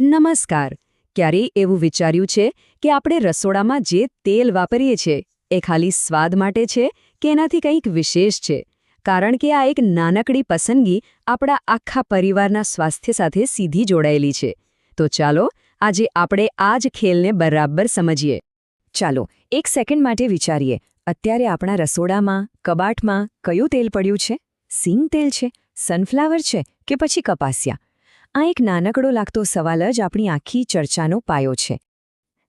નમસ્કાર. ક્યારેય એવું વિચાર્યું છે કે આપણે રસોડામાં જે તેલ વાપરીએ છીએ એ ખાલી સ્વાદ માટે છે કે એનાથી કંઈક વિશેષ છે? કારણ કે આ એક નાનકડી પસંદગી આપણા આખા પરિવારના સ્વાસ્થ્ય સાથે સીધી જોડાયેલી છે. તો ચાલો, આજે આપણે આ જ ખેલને બરાબર સમજીએ. ચાલો, એક સેકન્ડ માટે વિચારીએ. અત્યારે આપણા રસોડામાં, કબાટમાં કયું તેલ પડ્યું છે? સિંગ તેલ છે? સનફ્લાવર છે? કે પછી કપાસિયા? આ એક નાનકડો લાગતો સવાલ જ આપણી આખી ચર્ચાનો પાયો છે.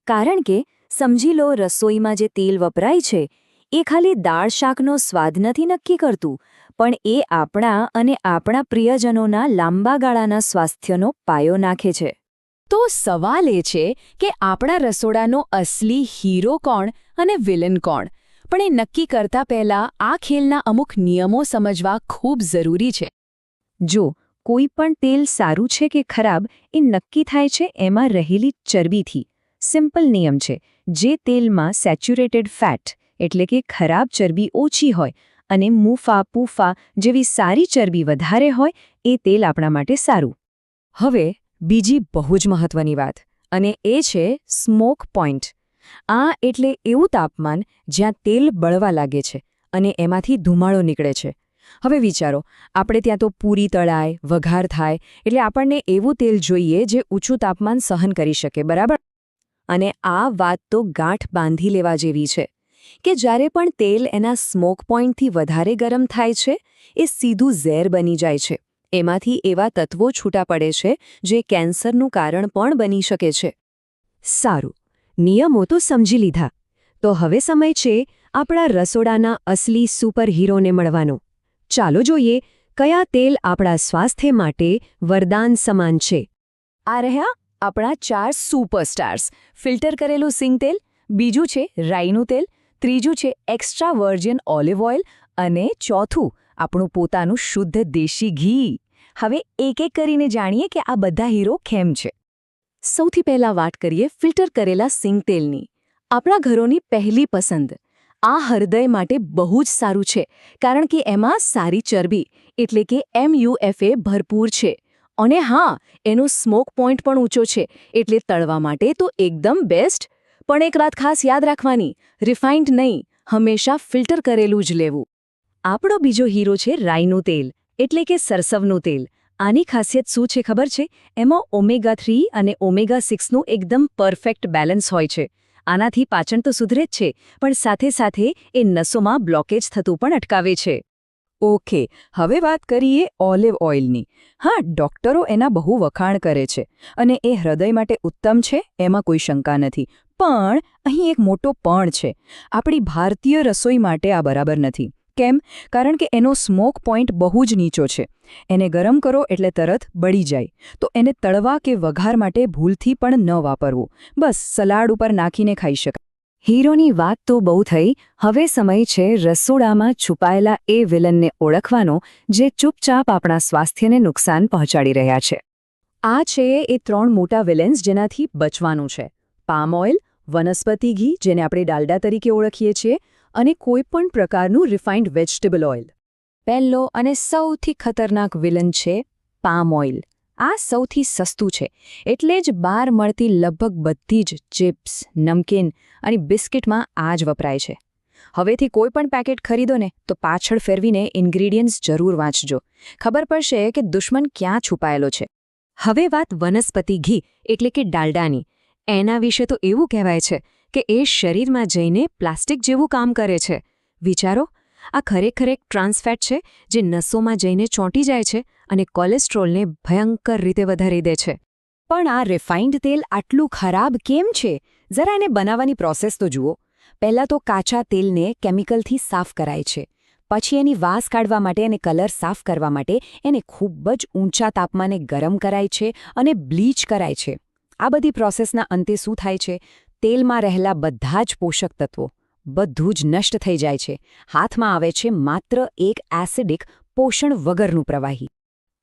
કારણ કે, સમજી લો, રસોઈમાં જે તેલ વપરાય છે, એ ખાલી દાળ શાકનો સ્વાદ નથી નક્કી કરતું, પણ એ આપણા અને આપણા પ્રિયજનોના લાંબા ગાળાના સ્વાસ્થ્યનો પાયો નાખે છે. તો સવાલ એ છે કે આપણા રસોડાનો અસલી હીરો કોણ અને વિલન કોણ? પણ એ નક્કી કરતા પહેલા આ ખેલના અમુક નિયમો સમજવા ખૂબ જરૂરી છે. જો કોઈ પણ તેલ સારું છે કે ખરાબ, એ નક્કી થાય છે એમાં રહેલી ચરબીથી. સિમ્પલ નિયમ છે, જે તેલમાં સેચ્યુરેટેડ ફેટ, એટલે કે ખરાબ ચરબી ઓછી હોય, અને મૂફા પૂફા જેવી સારી ચરબી વધારે હોય, એ તેલ આપણા માટે સારું. હવે, બીજી બહુ જ મહત્વની વાત, અને એ છે સ્મોક પોઈન્ટ. આ એટલે એવું તાપમાન જ્યાં તેલ બળવા લાગે છે, અને એમાંથી ધુમાડો નીકળે છે. હવે વિચારો, આપણે ત્યાં તો પૂરી તળાય, વઘાર થાય, એટલે આપણને એવું તેલ જોઈએ જે ઊંચું તાપમાન સહન કરી શકે, બરાબર? અને આ વાત તો ગાંઠ બાંધી લેવા જેવી છે, કે જ્યારે પણ તેલ એના સ્મોક પોઈન્ટથી વધારે ગરમ થાય છે, એ સીધું ઝેર બની જાય છે. એમાંથી એવા તત્વો છૂટા પડે છે, જે કેન્સરનું કારણ પણ બની શકે છે. સારું, નિયમો તો સમજી લીધા. તો હવે સમય છે આપણા રસોડાના અસલી સુપર હીરોને મળવાનો. ચાલો જોઈએ કયા તેલ આપણા સ્વાસ્થ્ય માટે વરદાન સમાન છે. આ રહ્યા આપણા ચાર સુપરસ્ટાર્સ. ફિલ્ટર કરેલું સિંગ તેલ, બીજું છે રાઈનું તેલ, ત્રીજું છે એક્સ્ટ્રા વર્જિન ઓલિવ ઓઇલ અને ચોથું આપણું પોતાનું શુદ્ધ દેશી ઘી. હવે એક એક કરીને જાણીએ કે આ બધા હીરો કેમ છે. સૌથી પહેલા વાત કરીએ ફિલ્ટર કરેલા સિંગ તેલની. આપણા ઘરોની પહેલી પસંદ. આ હૃદય માટે બહુ જ સારું છે, કારણ કે એમાં સારી ચરબી, એટલે કે એમયુએફએ ભરપૂર છે. અને હા, એનો સ્મોક પોઈન્ટ પણ ઊંચો છે, એટલે તળવા માટે તો એકદમ બેસ્ટ પણ એક વાત ખાસ યાદ રાખવાની રિફાઇન્ડ નહીં, હંમેશા ફિલ્ટર કરેલું જ લેવું. આપણો બીજો હીરો છે રાઈનું તેલ, એટલે કે સરસવનું તેલ. આની ખાસિયત શું છે ખબર છે? એમાં ઓમેગા થ્રી અને ઓમેગા સિક્સનું એકદમ પરફેક્ટ બેલેન્સ હોય છે. આનાથી પાચન તો સુધરે જ છે, પણ સાથે સાથે એ નસોમાં બ્લોકેજ થતું પણ અટકાવે છે. ઓકે, હવે વાત કરીએ ઓલિવ ઓઇલની. હા, ડોક્ટરો એના બહુ વખાણ કરે છે અને એ હૃદય માટે ઉત્તમ છે, એમાં કોઈ શંકા નથી. પણ અહીં એક મોટો પણ છે. આપણી ભારતીય રસોઈ માટે આ બરાબર નથી. કેમ? કારણ કે એનો સ્મોક પોઈન્ટ બહુ જ નીચો છે. એને ગરમ કરો એટલે તરત બળી જાય. તો એને તળવા કે વઘાર માટે ભૂલથી પણ ન વાપરવું. બસ, સલાડ ઉપર નાખીને ખાઈ શકાય. હીરોની વાત તો બહુ થઈ. હવે સમય છે રસોડામાં છુપાયેલા એ વિલનને ઓળખવાનો, જે ચૂપચાપ આપણા સ્વાસ્થ્યને નુકસાન પહોંચાડી રહ્યા છે. આ છે એ ત્રણ મોટા વિલન્સ જેનાથી બચવાનું છે. પામ ઓઇલ, વનસ્પતિ ઘી, જેને આપણે ડાલડા તરીકે ઓળખીએ છીએ અને કોઈપણ પ્રકારનું રિફાઇન્ડ વેજીટેબલ ઓઇલ પહેલો અને સૌથી ખતરનાક વિલન છે પામ ઓઇલ આ સૌથી સસ્તું છે. એટલે જ બહાર મળતી લગભગ બધી જ ચિપ્સ નમકીન અને બિસ્કિટમાં આ જ વપરાય છે. હવેથી કોઈ પણ પેકેટ ખરીદો ને તો પાછળ ફેરવીને ઇન્ગ્રીડિયન્ટ્સ જરૂર વાંચજો. ખબર પડશે કે દુશ્મન ક્યાં છુપાયેલો છે. હવે વાત વનસ્પતિ ઘી, એટલે કે ડાલડાની. એના વિશે તો એવું કહેવાય છે કે એ શરીરમાં જઈને પ્લાસ્ટિક જેવું કામ કરે છે. વિચારો, આ ખરેખર એક ટ્રાન્સફેટ છે જે નસોમાં જઈને ચોંટી જાય છે અને કોલેસ્ટ્રોલને ભયંકર રીતે વધારી દે છે. પણ આ રિફાઇન્ડ તેલ આટલું ખરાબ કેમ છે? જરા એને બનાવવાની પ્રોસેસ તો જુઓ. પહેલાં તો કાચા તેલને કેમિકલથી સાફ કરાય છે. પછી એની વાસ કાઢવા માટે અને કલર સાફ કરવા માટે એને ખૂબ જ ઊંચા તાપમાને ગરમ કરાય છે અને બ્લીચ કરાય છે. આ બધી પ્રોસેસના અંતે શું થાય છે? તેલમાં રહેલા બધા જ પોષક તત્વો બધું જ નષ્ટ થઈ જાય છે. હાથમાં આવે છે માત્ર એક એસિડિક પોષણ વગરનું પ્રવાહી.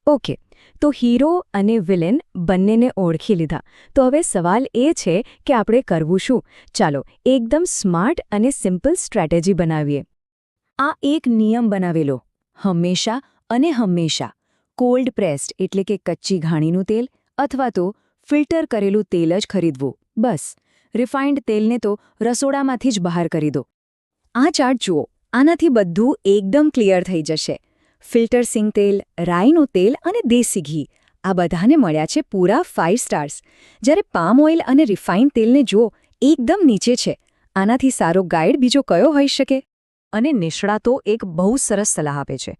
ઓકે, તો હીરો અને વિલેન બંનેને ઓળખી લીધા. તો હવે સવાલ એ છે કે આપણે કરવું શું? ચાલો, એકદમ સ્માર્ટ અને સિમ્પલ સ્ટ્રેટેજી બનાવીએ. આ એક નિયમ બનાવેલો. હંમેશા અને હંમેશા. કોલ્ડ પ્રેસ્ડ એટલે કે કચ્ચી ઘાણીનું તેલ અથવા તો ફિલ્ટર કરેલું તેલ જ ખરીદવું. બસ. રિફાઇન્ડ તેલને તો રસોડામાંથી જ બહાર કરી દો. આ ચાર્ટ જુઓ, આનાથી બધું એકદમ ક્લિયર થઈ જશે. ફિલ્ટર સિંગ તેલ, રાઈનું તેલ અને દેશી ઘી, આ બધાને મળ્યા છે પૂરા ફાઇવ સ્ટાર્સ. જ્યારે પામ ઓઇલ અને રિફાઇન તેલને જુઓ, એકદમ નીચે છે. આનાથી સારો ગાઈડ બીજો કયો હોઈ શકે? અને નિષ્ણાતો એક બહુ સરસ સલાહ આપે છે.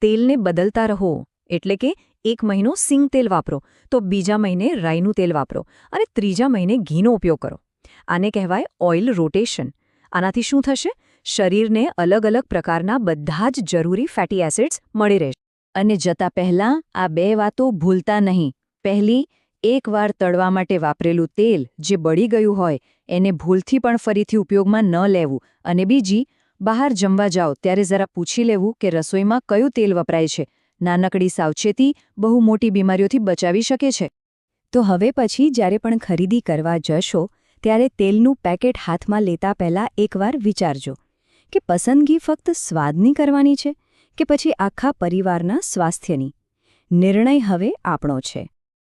તેલને બદલતા રહો, એટલે કે એક મહિનો સિંગ તેલ વાપરો, તો બીજા મહિને રાઈનું તેલ વાપરો, અને ત્રીજા મહિને ઘીનો ઉપયોગ કરો. આને કહેવાય ઓઇલ રોટેશન. આનાથી શું થશે? શરીરને અલગ અલગ પ્રકારના બધા જ જરૂરી ફેટી એસિડ્સ મળી રહેશે. અને જતા પહેલાં આ બે વાતો ભૂલતા નહીં. પહેલી, એકવાર તળવા માટે વાપરેલું તેલ જે બળી ગયું હોય, એને ભૂલથી પણ ફરીથી ઉપયોગમાં ન લેવું. અને બીજી, બહાર જમવા જાઓ, ત્યારે જરા પૂછી લેવું કે રસોઈમાં કયું તેલ વપરાય છે. નાનકડી સાવચેતી બહુ મોટી બીમારીઓથી બચાવી શકે છે. તો હવે પછી જ્યારે પણ ખરીદી કરવા જશો ત્યારે તેલનું પેકેટ હાથમાં લેતા પહેલાં એકવાર વિચારજો કે પસંદગી ફક્ત સ્વાદની કરવાની છે કે પછી આખા પરિવારના સ્વાસ્થ્યની. નિર્ણય હવે આપણો છે.